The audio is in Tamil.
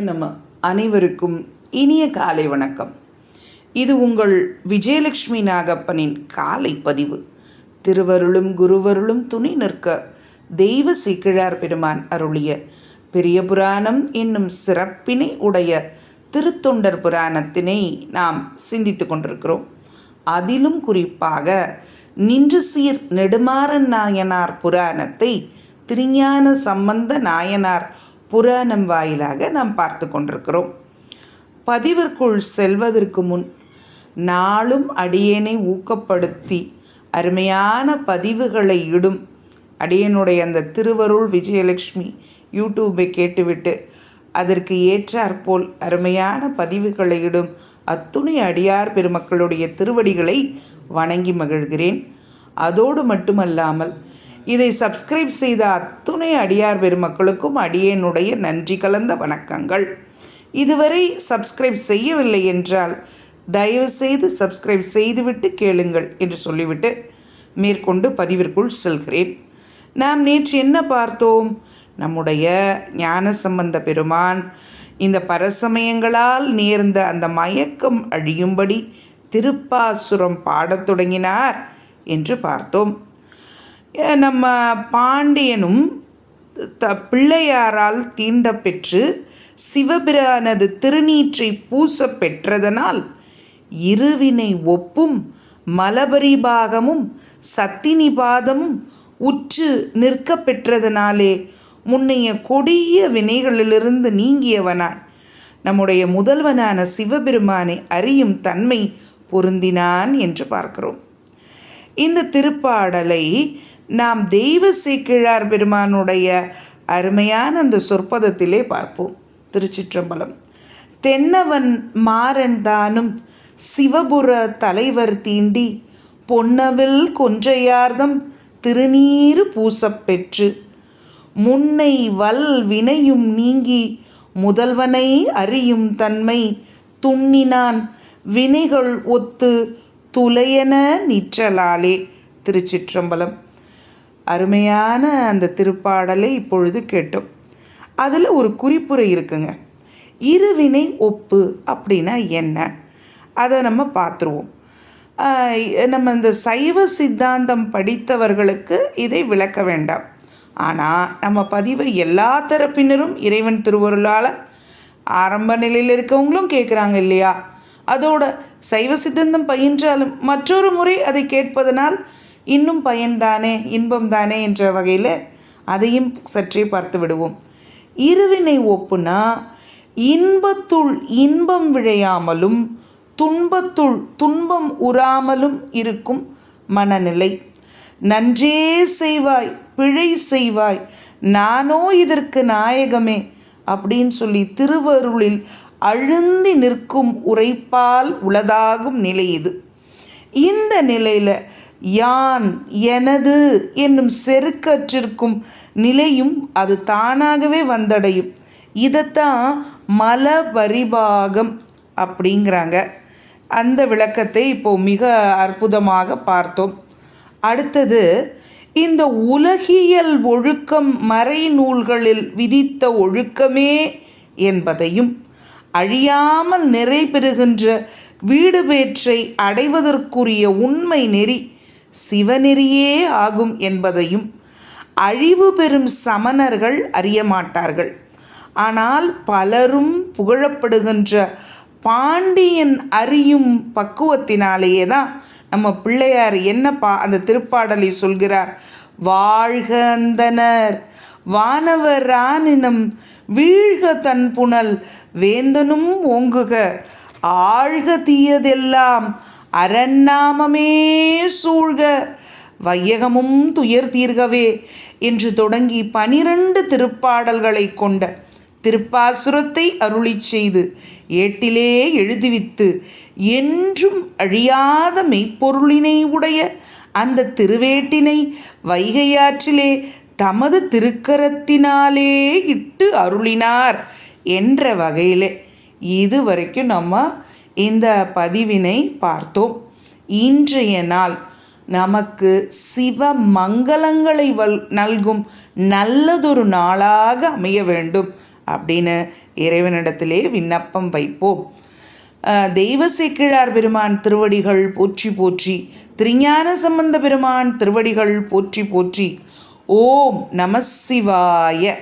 நம்ம அனைவருக்கும் இனிய காலை வணக்கம். இது உங்கள் விஜயலட்சுமி நாகப்பனின் காலை பதிவு. திருவருளும் குருவருளும் துணை நிற்க தெய்வ சீக்கிழார் பெருமான் அருளிய பெரிய புராணம் என்னும் சிறப்பினை உடைய திருத்தொண்டர் புராணத்தினை நாம் சிந்தித்து கொண்டிருக்கிறோம். அதிலும் குறிப்பாக நின்று சீர் நெடுமாறன் நாயனார் புராணத்தை திருஞான சம்பந்த நாயனார் புராணம் வாயிலாக நாம் பார்த்து கொண்டிருக்கிறோம். பதிவிற்குள் செல்வதற்கு முன் நாளும் அடியேனை ஊக்கப்படுத்தி அருமையான பதிவுகளை இடும். அடியனுடைய அந்த திருவருள் விஜயலட்சுமி யூடியூப்பை கேட்டுவிட்டு அதற்கு ஏற்றாற்போல் அருமையான பதிவுகளை இடும் அத்துணை அடியார் பெருமக்களுடைய திருவடிகளை வணங்கி மகிழ்கிறேன். அதோடு மட்டுமல்லாமல் இதை சப்ஸ்கிரைப் செய்த அத்துணை அடியார் பெருமக்களுக்கும் அடியேனுடைய நன்றி கலந்த வணக்கங்கள். இதுவரை சப்ஸ்கிரைப் செய்யவில்லை என்றால் தயவு செய்து சப்ஸ்கிரைப் செய்துவிட்டு கேளுங்கள் என்று சொல்லிவிட்டு மேற்கொண்டு பதிவிற்குள் செல்கிறேன். நாம் நேற்று என்ன பார்த்தோம்? நம்முடைய ஞான சம்பந்த பெருமான் இந்த பரசமயங்களால் நேர்ந்த அந்த மயக்கம் அழியும்படி திருப்பாசுரம் பாடத் தொடங்கினார் என்று பார்த்தோம். நம்ம பாண்டியனும் த பிள்ளையாரால் தீண்ட பெற்று சிவபிரானது திருநீற்றை பூச பெற்றதனால் இருவினை ஒப்பும் மலபரிபாகமும் சத்தினிபாதமும் உற்று நிற்க பெற்றதனாலே முன்னைய கொடிய வினைகளிலிருந்து நீங்கியவனாய். நம்முடைய முதல்வனான சிவபெருமானை அறியும் தன்மை பொருந்தினான் என்று பார்க்கிறோம். இந்த திருப்பாடலை நாம் தெய்வ சீக்கிழார் பெருமானுடைய அருமையான அந்த சொற்பதத்திலே பார்ப்போம். திருச்சிற்றம்பலம். தென்னவன் மாறன் தானும் சிவபுர தலைவர் தீண்டி பொன்னவில் கொன்றையார்தம் திருநீறு பூசப்பெற்று முன்னை வல் வினையும் நீங்கி முதல்வனை அறியும் தன்மை துண்ணினான் வினைகள் ஒத்து துளையென நிற்றலாலே திருச்சிற்றம்பலம். அருமையான அந்த திருப்பாடலை இப்பொழுது கேட்டோம். அதில் ஒரு குறிப்புரை இருக்குங்க. இருவினை ஒப்பு அப்படின்னா என்ன? அதை நம்ம பார்த்துருவோம். நம்ம இந்த சைவ சித்தாந்தம் படித்தவர்களுக்கு இதை விளக்க வேண்டாம். ஆனால் நம்ம பதிவை எல்லா தரப்பினரும் இறைவன் திருவருளால் ஆரம்ப நிலையில் இருக்கவங்களும் கேட்குறாங்க இல்லையா? அதோட சைவ சித்தாந்தம் பயின்றாலும் மற்றொரு முறை அதை கேட்பதனால் இன்னும் பயன்தானே இன்பம் தானே என்ற வகையில் அதையும் சற்றே பார்த்து விடுவோம். இருவினை ஒப்புனா இன்பத்துள் இன்பம் விழையாமலும் துன்பத்துள் துன்பம் உறாமலும் இருக்கும் மனநிலை. நன்றே செய்வாய் பிழை செய்வாய் நானோ இதற்கு நாயகமே அப்படின்னு சொல்லி திருவருளில் அழுந்தி நிற்கும் உரைப்பால் உளதாகும் நிலை இது. இந்த நிலையில் யான் எனது என்னும் செருக்கற்றிருக்கும் நிலையும் அது தானாகவே வந்தடையும். இதைத்தான் மல பரிபாகம் அப்படிங்கிறாங்க. அந்த விளக்கத்தை இப்போ மிக அற்புதமாக பார்த்தோம். அடுத்தது இந்த உலகியல் ஒழுக்கம் மறைநூல்களில் விதித்த ஒழுக்கமே என்பதையும் அழியாமல் நிறைபெறுகின்ற வீடு பேற்றை அடைவதற்குரிய உண்மை நெறி சிவநெறியே ஆகும் என்பதையும் அழிவு பெறும் சமணர்கள் அறிய மாட்டார்கள். ஆனால் பலரும் புகழப்படுகின்ற பாண்டியன் அறியும் பக்குவத்தினாலேயே தான் நம்ம பிள்ளையார் என்ன பா அந்த திருப்பாடலை சொல்கிறார். வாழ்க அந்தனர் வானவரானினம் வீழ்க தன் புனல் வேந்தனும் ஓங்குக ஆழ்க தீயதெல்லாம் அரண்நாமமே சூழ்க வையகமும் துயர் தீர்கவே என்று தொடங்கி பனிரெண்டு திருப்பாடல்களை கொண்ட திருப்பாசுரத்தை அருளி செய்து ஏட்டிலே எழுதிவித்து என்றும் அழியாத மெய்ப்பொருளினை உடைய அந்த திருவேட்டினை வைகையாற்றிலே தமது திருக்கரத்தினாலே இட்டு அருளினார் என்ற வகையிலே. இது வரைக்கும் நம்ம இந்த பதிவினை பார்த்தோம். இன்றைய நாள் நமக்கு சிவ மங்களங்களை வல் நல்கும் நல்லதொரு நாளாக அமைய வேண்டும் அப்படின்னு இறைவனிடத்திலே விண்ணப்பம் வைப்போம். அஹ், தெய்வ சேக்கிழார் பெருமான் திருவடிகள் போற்றி போற்றி திருஞான சம்பந்த பெருமான் திருவடிகள் போற்றி போற்றி ஓம் நம சிவாய.